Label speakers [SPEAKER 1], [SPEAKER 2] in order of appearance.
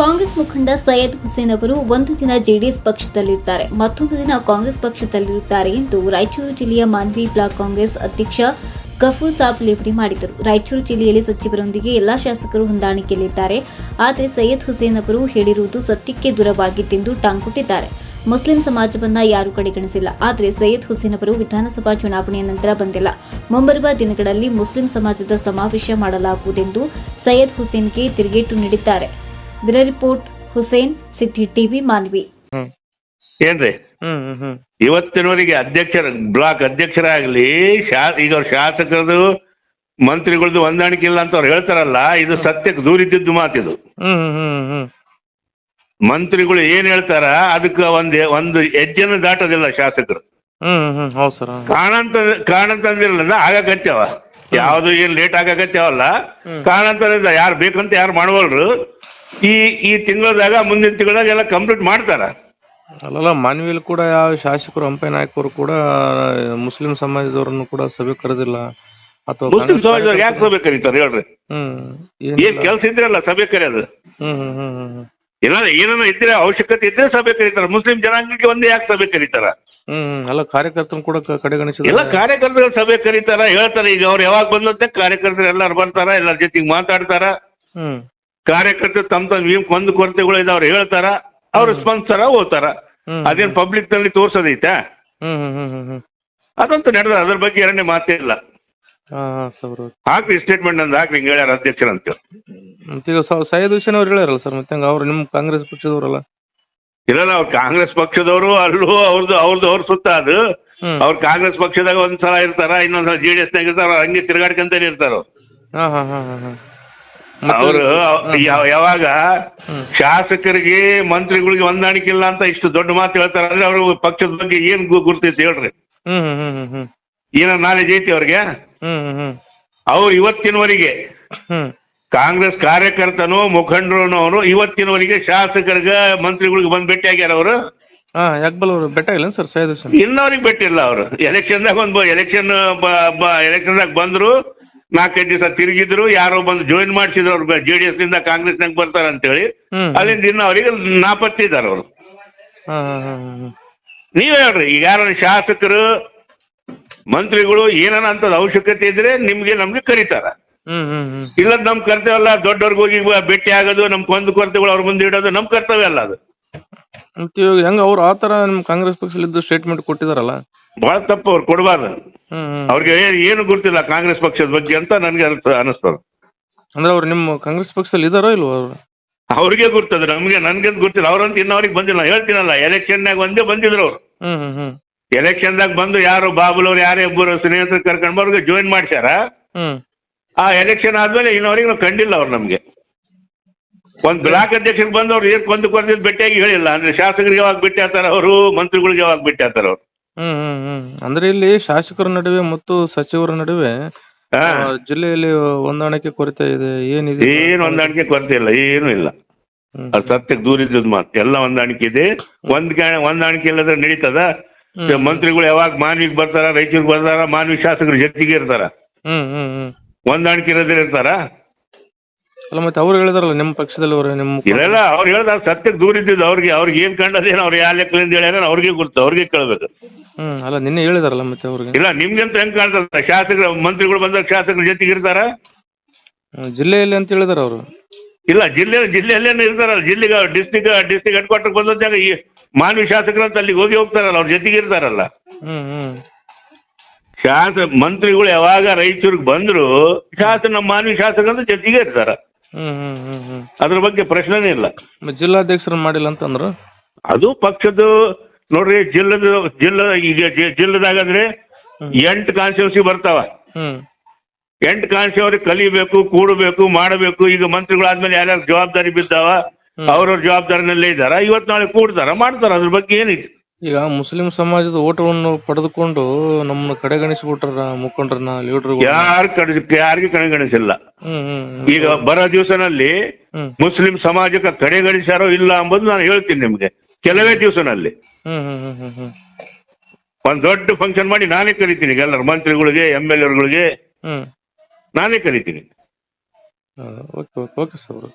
[SPEAKER 1] ಕಾಂಗ್ರೆಸ್ ಮುಖಂಡ ಸೈಯದ್ ಹುಸೇನ್ ಅವರು ಒಂದು ದಿನ ಜೆಡಿಎಸ್ ಪಕ್ಷದಲ್ಲಿರುತ್ತಾರೆ ಮತ್ತೊಂದು ದಿನ ಕಾಂಗ್ರೆಸ್ ಪಕ್ಷದಲ್ಲಿರುತ್ತಾರೆ ಎಂದು ರಾಯಚೂರು ಜಿಲ್ಲೆಯ ಮಾನ್ವಿ ಬ್ಲಾಕ್ ಕಾಂಗ್ರೆಸ್ ಅಧ್ಯಕ್ಷ ಗಫೂರ್ ಸಾಬ್ ಲೇವಡಿ ಮಾಡಿದರು. ರಾಯಚೂರು ಜಿಲ್ಲೆಯಲ್ಲಿ ಸಚಿವರೊಂದಿಗೆ ಎಲ್ಲಾ ಶಾಸಕರು ಹೊಂದಾಣಿಕೆಯಲ್ಲಿದ್ದಾರೆ. ಆದರೆ ಸೈಯದ್ ಹುಸೇನ್ ಅವರು ಹೇಳಿರುವುದು ಸತ್ಯಕ್ಕೆ ದೂರವಾಗಿತ್ತೆಂದು ಟಾಂಗ್ ಕೊಟ್ಟಿದ್ದಾರೆ ಮುಸ್ಲಿಂ ಸಮಾಜವನ್ನ ಯಾರೂ ಕಡೆಗಣಿಸಿಲ್ಲ. ಆದರೆ ಸೈಯದ್ ಹುಸೇನ್ ಅವರು ವಿಧಾನಸಭಾ ಚುನಾವಣೆಯ ನಂತರ ಬಂದಿಲ್ಲ. ಮುಂಬರುವ ದಿನಗಳಲ್ಲಿ ಮುಸ್ಲಿಂ ಸಮಾಜದ ಸಮಾವೇಶ ಮಾಡಲಾಗುವುದೆಂದು ಸೈಯದ್ ಹುಸೇನ್ಗೆ ತಿರುಗೇಟು ನೀಡಿದ್ದಾರೆ. Bureau report Hussain Siddi TV Manvi.
[SPEAKER 2] ಹ್ಮ್.
[SPEAKER 3] ಏನ್ರಿ?
[SPEAKER 2] ಹ್ಮ್ ಹ್ಮ್ ಹ್ಮ್.
[SPEAKER 3] ಇವತ್ತಿನವರೆಗೆ ಅಧ್ಯಕ್ಷರ ಬ್ಲಾಕ್ ಅಧ್ಯಕ್ಷರಾಗ್ಲಿ ಶಾ ಈಗ ಅವ್ರ ಶಾಸಕರದು ಮಂತ್ರಿಗಳದ್ದು ಹೊಂದಾಣಿಕೆ ಇಲ್ಲ ಅಂತ ಅವ್ರು ಹೇಳ್ತಾರಲ್ಲ ಇದು ಸತ್ಯಕ್ಕೆ ದೂರಿದ್ದಿದ್ದು ಮಾತಿದು ಮಂತ್ರಿಗಳು ಏನ್ ಹೇಳ್ತಾರ ಅದಕ್ಕೆ ಒಂದ್ ಒಂದು ಹೆಜ್ಜೆನ ದಾಟೋದಿಲ್ಲ ಶಾಸಕರು.
[SPEAKER 2] ಕಾಣಂತ
[SPEAKER 3] ಕಾಣಂತಂದಿರಲ್ಲ ಆಗ ಕಟ್ಟವ ಯಾವ್ದು ಏನ್ ಲೇಟ್ ಆಗಕತ್ಯಾವಲ್ಲ ಕಾರಣಾಂತರ ಯಾರು ಬೇಕಂತ ಯಾರು ಮಾಡವಲ್ರು ಈ ಈ ತಿಂಗಳದಾಗ ಮುಂದಿನ ತಿಂಗಳದಾಗ ಎಲ್ಲ ಕಂಪ್ಲೀಟ್ ಮಾಡ್ತಾರ.
[SPEAKER 2] ಅಲ್ಲಲ್ಲ ಮಾನ್ವಿಲ್ ಕೂಡ ಯಾವ ಶಾಸಕರು ಹಂಪೆ ನಾಯಕರು ಕೂಡ ಮುಸ್ಲಿಂ ಸಮಾಜದವರನ್ನು ಕೂಡ ಸಭೆ ಕರೆದಿಲ್ಲ. ಅಥವಾ
[SPEAKER 3] ಮುಸ್ಲಿಂ ಸಮಾಜದವ್ರು ಯಾಕೆ ಸಭೆ ಕರೀತಾರೆ ಹೇಳ್ರಿ?
[SPEAKER 2] ಹ್ಮ್
[SPEAKER 3] ಏನ್
[SPEAKER 2] ಏನಿಲ್ಲ.
[SPEAKER 3] ಕೆಲ್ಸ ಇದ್ರಲ್ಲ ಸಭೆ ಕರೆಯೋದು.
[SPEAKER 2] ಹ್ಮ್ ಹ್ಮ್ ಹ್ಮ್ ಹ್ಮ್.
[SPEAKER 3] ಇಲ್ಲ ಏನನ್ನ ಇದ್ರೆ ಅವಶ್ಯಕತೆ ಇದ್ರೆ ಸಭೆ ಕರೀತಾರ. ಮುಸ್ಲಿಂ ಜನಾಂಗಕ್ಕೆ ಒಂದೇ ಯಾಕೆ ಸಭೆ ಕರೀತಾರ?
[SPEAKER 2] ಹ್ಮ್ ಅಲ್ಲ ಕಾರ್ಯಕರ್ತರು ಕೂಡ ಕಡೆಗಣಿಸಿದ್ರು ಕಡೆಗಣಿಸಿದ
[SPEAKER 3] ಎಲ್ಲ ಕಾರ್ಯಕರ್ತರ ಸಭೆ ಕರೀತಾರ ಹೇಳ್ತಾರ. ಈಗ ಅವ್ರು ಯಾವಾಗ ಬಂದಂತೆ ಕಾರ್ಯಕರ್ತರು ಎಲ್ಲಾರು ಬರ್ತಾರ ಎಲ್ಲರ ಜೊತೆಗೆ ಮಾತಾಡ್ತಾರ.
[SPEAKER 2] ಹ್ಮ್.
[SPEAKER 3] ಕಾರ್ಯಕರ್ತರು ತಮ್ಮ ತಮ್ಮ ಏನ್ ಕೊಂದು ಕೊರತೆಗಳು ಇದಾವ್ರು ಹೇಳ್ತಾರ ಅವ್ರು ಸ್ಪಂದಿಸ್ತಾರ ಹೋಗ್ತಾರ ಅದೇನ್ ಪಬ್ಲಿಕ್ನಲ್ಲಿ ತೋರ್ಸೋದೈತಾ?
[SPEAKER 2] ಹ್ಮ್ ಹ್ಮ್ ಹ್ಮ್ ಹ್ಮ್ ಹ್ಮ್.
[SPEAKER 3] ಅದಂತೂ ನಡೆದ ಅದ್ರ ಬಗ್ಗೆ ಎರಡನೇ ಮಾತೇ ಇಲ್ಲ.
[SPEAKER 2] ಹಾ ಹಾ ಸರ್
[SPEAKER 3] ಹಾಕ್ರಿ ಸ್ಟೇಟ್ಮೆಂಟ್ ಅಂತ ಹಾಕ್ರಿ ಹಿಂಗ್ ಹೇಳ್ಯಾರ ಅಧ್ಯಕ್ಷರಂತ.
[SPEAKER 2] ಮತ್ತೀಗ ಸ- ಸೈಯದ್ ಹುಸೇನ್ ಅವ್ರು ಹೇಳ್ಯಾರಲ್ಲ ಸರ್ ಮತ್ತೆ ಅವ್ರು ನಿಮ್ ಕಾಂಗ್ರೆಸ್ ಪಕ್ಷದವರಲ್ಲ?
[SPEAKER 3] ಇಲ್ಲ ಅವ್ರು ಕಾಂಗ್ರೆಸ್ ಪಕ್ಷದವರು ಅಲ್ಲೂ ಅವ್ರದ್ದು ಅವ್ರದ್ದು ಅವ್ರ ಸುತ್ತ ಅದು.
[SPEAKER 2] ಹ್ಮ್.
[SPEAKER 3] ಅವ್ರು ಕಾಂಗ್ರೆಸ್ ಪಕ್ಷದಾಗ ಒಂದ್ಸಲ ಇರ್ತಾರ ಇನ್ನೊಂದ್ಸಲ ಜೆ ಡಿ ಎಸ್ ನಾಗ ಇರ್ತಾರ ಅವ್ರು ಹಂಗೆ ತಿರ್ಗಾಡ್ಕೊಂತಾನೆ ಇರ್ತಾರ ಅವ್ರು.
[SPEAKER 2] ಹಾ ಹಾ ಹಾ ಹಾ ಹಾ. ಮತ್ತೆ-
[SPEAKER 3] ಅವರು ಯಾವ- ಯಾವಾಗ
[SPEAKER 2] ಹ್ಮ್.
[SPEAKER 3] ಶಾಸಕರಿಗೆ ಮಂತ್ರಿಗಳಿಗೆ ಹೊಂದಾಣಿಕೆ ಇಲ್ಲ ಅಂತ ಇಷ್ಟು ದೊಡ್ಡ ಮಾತು ಹೇಳ್ತಾರ ಅಂದ್ರೆ ಅವ್ರ ಪಕ್ಷದ ಬಗ್ಗೆ ಏನ್ ಗು- ಗುರ್ತೈತಿ ಹೇಳ್ರಿ.
[SPEAKER 2] ಹ್ಮ್ ಹ್ಮ್ ಹ್ಮ್ ಹ್ಮ್ ಹ್ಮ್.
[SPEAKER 3] ಏನ ನಾಲೆಜ್ ಐತಿ ಅವ್ರಿಗೆ?
[SPEAKER 2] ಹ್ಮ್
[SPEAKER 3] ಅವ್ರು ಇವತ್ತಿನವರೆಗೆ.
[SPEAKER 2] ಹ್ಮ್.
[SPEAKER 3] ಕಾಂಗ್ರೆಸ್ ಕಾರ್ಯಕರ್ತನು ಮುಖಂಡರು ಅವರು ಇವತ್ತಿನವರೆಗೆ ಶಾಸಕರಿಗೆ ಮಂತ್ರಿಗಳಿಗೆ ಬಂದ್ ಭೇಟಿ ಆಗ್ಯಾರ ಅವರು?
[SPEAKER 2] ಹಾ ಅವರು ಅವ್ರು ಬೆಟ್ಟ ಇಲ್ಲ ಸರ್ ಸೈಯದ್ ಹುಸೇನ್
[SPEAKER 3] ಇನ್ನವ್ರಿಗೆ ಭೇಟಿಲ್ಲ ಅವರು. ಎಲೆಕ್ಷನ್ದಾಗ ಒಂದು ಎಲೆಕ್ಷನ್ ಎಲೆಕ್ಷನ್ದಾಗ ಬಂದ್ರು ನಾಲ್ಕೈದು ದಿವಸ ತಿರುಗಿದ್ರು ಯಾರೋ ಬಂದು ಜಾಯಿನ್ ಮಾಡಿಸಿದ್ರು ಅವ್ರು ಜೆ ಡಿ ಎಸ್ನಿಂದ ಕಾಂಗ್ರೆಸ್ ನಾಗ ಬರ್ತಾರ ಅಂತೇಳಿ.
[SPEAKER 2] ಹೇಳಿ
[SPEAKER 3] ಅಲ್ಲಿಂದ ಇನ್ನು ಅವರಿಗೆ ನಾಪತ್ತಿದ್ದಾರೆ ಅವರು.
[SPEAKER 2] ಹಾ ಹಾ ಹಾ ಹಾ ಹಾ.
[SPEAKER 3] ನೀವ್ ಹೇಳ್ರಿ ಈಗ ಯಾರು ಶಾಸಕರು ಮಂತ್ರಿಗಳು ಏನಾನ ಅಂತ ಅವಶ್ಯಕತೆ ಇದ್ರೆ ನಿಮ್ಗೆ ನಮ್ಗೆ ಕರೀತಾರ.
[SPEAKER 2] ಇಲ್ಲದ್
[SPEAKER 3] ಇಲ್ಲ ನಮ್ ಕರ್ತವ್ಯ ದೊಡ್ಡವ್ರಿಗೆ ಹೋಗಿ ಭೇಟಿ ಆಗೋದು ನಮ್ ಕೊಂದು ಕೊರತೆಗಳು ಅವ್ರ ಮುಂದೆ ಇಡೋದು ನಮ್ ಕರ್ತವ್ಯ ಅಲ್ಲ ಅದು.
[SPEAKER 2] ಅಂತ ಇವಾಗ ಹೆಂಗ ಅವ್ರು ಆತರ ನಿಮ್ ಕಾಂಗ್ರೆಸ್ ಪಕ್ಷದಲ್ಲಿದ್ದು ಸ್ಟೇಟ್ಮೆಂಟ್ ಕೊಟ್ಟಿದಾರಲ್ಲ?
[SPEAKER 3] ಬಹಳ ತಪ್ಪು ಅವ್ರು ಕೊಡಬಾರ್ದು. ಅವ್ರಿಗೆ ಏ- ಏನು ಗೊತ್ತಿಲ್ಲ ಕಾಂಗ್ರೆಸ್ ಪಕ್ಷದ ಬಗ್ಗೆ ಅಂತ ನನ್ಗೆ ಅನಿಸ್ತ ಅನಿಸ್ತದ.
[SPEAKER 2] ಅಂದ್ರೆ ಅವ್ರು ನಿಮ್ಮ ಕಾಂಗ್ರೆಸ್ ಪಕ್ಷದಲ್ಲಿ ಇದಾರೋ ಇಲ್ವ ಅವ್ರು?
[SPEAKER 3] ಅವ್ರಿಗೆ ಗೊತ್ತದ ನಮ್ಗೆ ನನ್ಗೆ ಗೊತ್ತಿಲ್ಲ ಅವ್ರಂತ ಇನ್ನವ್ರಿಗೆ ಬಂದಿಲ್ಲ ಹೇಳ್ತೀನಲ್ಲ ಎಲೆಕ್ಷನ್ನಾಗ ಒಂದೇ ಬಂದಿದ್ರು ಅವ್ರು.
[SPEAKER 2] ಹ್ಮ್ ಹ್ಮ್ ಹ್ಮ್.
[SPEAKER 3] ಎಲೆಕ್ಷನ್ದಾಗ ಬಂದು ಯಾರು ಬಾಬುಲ್ ಅವ್ರು ಯಾರೇ ಇಬ್ಬರು ಸ್ನೇಹಿತರು ಕರ್ಕೊಂಡ್ ಅವ್ರಿಗೆ ಜಾಯಿನ್ ಮಾಡ್ಸ್ಯಾರ? ಆ ಎಲೆಕ್ಷನ್ ಆದ್ಮೇಲೆ ಇನ್ನವರಿಗೆ ನಾವು ಕಂಡಿಲ್ಲ ಅವ್ರು ನಮ್ಗೆ. ಒಂದ್ ಬ್ಲಾಕ್ ಅಧ್ಯಕ್ಷರಿಗೆ ಬಂದು ಅವ್ರು ಏನ್ ಕೊಂದು ಕೊರದಿದ್ ಭೇಟಿಯಾಗಿ ಹೇಳಿಲ್ಲ. ಅಂದ್ರೆ ಶಾಸಕರಿಗೆ ಯಾವಾಗ ಭೇಟಿ ಆಗ್ತಾರ ಅವರು ಮಂತ್ರಿಗಳಿಗೆ ಯಾವಾಗ ಭೇಟಿ ಆಗ್ತಾರ ಅವ್ರು.
[SPEAKER 2] ಹ್ಮ್ ಹ್ಮ್ ಹ್ಮ್. ಅಂದ್ರೆ ಇಲ್ಲಿ ಶಾಸಕರ ನಡುವೆ ಮತ್ತು ಸಚಿವರ ನಡುವೆ ಜಿಲ್ಲೆಯಲ್ಲಿ ಹೊಂದಾಣಿಕೆ ಕೊರತೆ ಇದೆ ಏನಿದೆ?
[SPEAKER 3] ಏನ್ ಹೊಂದಾಣಿಕೆ ಕೊರತೆ ಇಲ್ಲ ಏನು ಇಲ್ಲ.
[SPEAKER 2] ಸತ್ಯಕ್ಕೆ
[SPEAKER 3] ಅದು ಸತ್ಯಕ್ಕೆ ದೂರಿದ್ದದ್ ಮಾತು ಎಲ್ಲ ಹೊಂದಾಣಿಕೆ ಇದೆ. ಒಂದ್ ಹೊಂದಾಣಿಕೆ ಇಲ್ಲದ್ರೆ ನಡೀತದ. ಮಂತ್ರಿಗಳು ಯಾವಾಗ ಮಾನ್ವಿಗೆ ಬರ್ತಾರ ರೈತರಿಗೆ ಬರ್ತಾರ ಮಾನ್ವಿ ಶಾಸಕರು ಜೊತೆಗೆ ಇರ್ತಾರ.
[SPEAKER 2] ಹ್ಮ್ ಹ್ಮ್ ಹ್ಮ್.
[SPEAKER 3] ಹೊಂದಾಣಿಕೆ ಇರೋದ್ರೆ ಇರ್ತಾರ?
[SPEAKER 2] ಅಲ್ಲ ಮತ್ತೆ ಅವ್ರು ಹೇಳಿದಾರಲ್ಲ ನಿಮ್ಮ ಪಕ್ಷದಲ್ಲಿ ಅವ್ರು ನಿಮ್ಮ
[SPEAKER 3] ಇಲ್ಲ ಅವ್ರು ಹೇಳ್ದ ಸತ್ಯಕ್ಕೆ ಇದ್ದಿದ್ದು ಅವ್ರಿಗೆ ಅವ್ರಿಗೆ ಏನ್ ಕಂಡದೇನು ಅವ್ರು ಯಾವ ಲೆಕ್ಕದಿಂದ ಹೇಳ್ಯಾರ ಅವ್ರಿಗೆ ಗೊತ್ತು ಅವ್ರಿಗೆ ಕೇಳ್ಬೇಕು.
[SPEAKER 2] ಹ್ಮ್ ಅಲ್ಲ ನಿನ್ನೆ ಹೇಳಿದಾರಲ್ಲ ಮತ್ತೆ ಅವ್ರಿಗೆ.
[SPEAKER 3] ಇಲ್ಲ ನಿಮ್ಗಂತ ಹೆಂಗ್ ಕಾಣ್ತದ? ಶಾಸಕರು ಮಂತ್ರಿಗಳು ಬಂದಾಗ ಶಾಸಕರ ಜೊತೆಗೆ ಇರ್ತಾರ?
[SPEAKER 2] ಜಿಲ್ಲೆಯಲ್ಲಿ ಅಂತ ಹೇಳಿದಾರ ಅವರು.
[SPEAKER 3] ಇಲ್ಲ ಜಿಲ್ಲೆ ಜಿಲ್ಲೆಯಲ್ಲೇನು ಇರ್ತಾರಲ್ಲ ಜಿಲ್ಲೆಗೆ ಡಿಸ್ಟಿಕ್ ಡಿಸ್ಟಿಕ್ ಹೆಡ್ ಕ್ವಾರ್ಟರ್ ಬಂದಾಗ ಈ ಮಾನವಿ ಶಾಸಕರು ಅಂತ ಅಲ್ಲಿಗೆ ಹೋಗಿ ಹೋಗ್ತಾರಲ್ಲ ಅವ್ರ ಜೊತೆಗೆ ಇರ್ತಾರಲ್ಲ.
[SPEAKER 2] ಹ್ಮ್ ಹ್ಮ್.
[SPEAKER 3] ಶಾಸ ಮಂತ್ರಿಗಳು ಯಾವಾಗ ರಾಯಚೂರಿಗೆ ಬಂದ್ರು ಶಾಸಕ ನಮ್ಮ ಮಾನವಿ ಶಾಸಕರು ಅಂತ ಜೊತೆಗೆ ಇರ್ತಾರ.
[SPEAKER 2] ಹ್ಮ್ ಹ್ಮ್ ಹ್ಮ್ ಹ್ಮ್.
[SPEAKER 3] ಅದ್ರ ಬಗ್ಗೆ ಪ್ರಶ್ನೆನೇ ಇಲ್ಲ.
[SPEAKER 2] ಜಿಲ್ಲಾಧ್ಯಕ್ಷರು ಮಾಡಿಲ್ಲ ಅಂತಂದ್ರು?
[SPEAKER 3] ಅದು ಪಕ್ಷದ ನೋಡ್ರಿ ಜಿಲ್ಲದ ಜಿಲ್ಲಾ ಈಗ ಜಿ- ಜಿಲ್ಲದಾಗ ಅಂದ್ರೆ ಎಂಟು ಕಾನ್ಸ್ಟಿಟ್ಯೂನ್ಸಿ ಬರ್ತಾವ.
[SPEAKER 2] ಹ್ಮ್.
[SPEAKER 3] ಎಂಟು ಕಾನ್ಸ್ಟಿಟ್ಯೂನ್ಸಿ ಕಲಿಬೇಕು ಕೂಡಬೇಕು ಮಾಡಬೇಕು. ಈಗ ಮಂತ್ರಿಗಳಾದ್ಮೇಲೆ ಯಾರ್ಯಾರು ಜವಾಬ್ದಾರಿ ಬಿದ್ದಾವ ಅವ್ರವ್ರ ಜವಾಬ್ದಾರಿನಲ್ಲೇ ಇದ್ದಾರ? ಇವತ್ ನಾಳೆ ಕೂಡ್ತಾರ? ಮಾಡ್ತಾರ? ಅದ್ರ ಬಗ್ಗೆ ಏನಿದೆ?
[SPEAKER 2] ಈಗ ಮುಸ್ಲಿಂ ಸಮಾಜದ ಓಟವನ್ನು ಪಡೆದುಕೊಂಡು ನಮ್ಮನ್ನ ಕಡೆಗಣಿಸ್ಬಿಟ್ರ ಮುಖಂಡರನ್ನ ಲೀಡರ್
[SPEAKER 3] ಯಾರು ಕಡೆ ಯಾರಿಗೂ ಕಡೆಗಣಿಸಿಲ್ಲ. ಈಗ ಬರೋ ದಿವಸನಲ್ಲಿ ಮುಸ್ಲಿಂ ಸಮಾಜಕ್ಕೆ ಕಡೆಗಣಿಸ್ಯಾರೋ ಇಲ್ಲ ಅಂಬುದು ನಾನು ಹೇಳ್ತೀನಿ ನಿಮ್ಗೆ. ಕೆಲವೇ ದಿವಸನಲ್ಲಿ. ಒಂದ್ ದೊಡ್ಡ ಫಂಕ್ಷನ್ ಮಾಡಿ ನಾನೇ ಕರಿತೀನಿ. ಎಲ್ಲರ ಮಂತ್ರಿಗಳಿಗೆ ಎಂ ಎಲ್ ಎಗಳಿಗೆ ನಾನೇ ಕರಿತೀನಿ.
[SPEAKER 2] Okay okay okay sir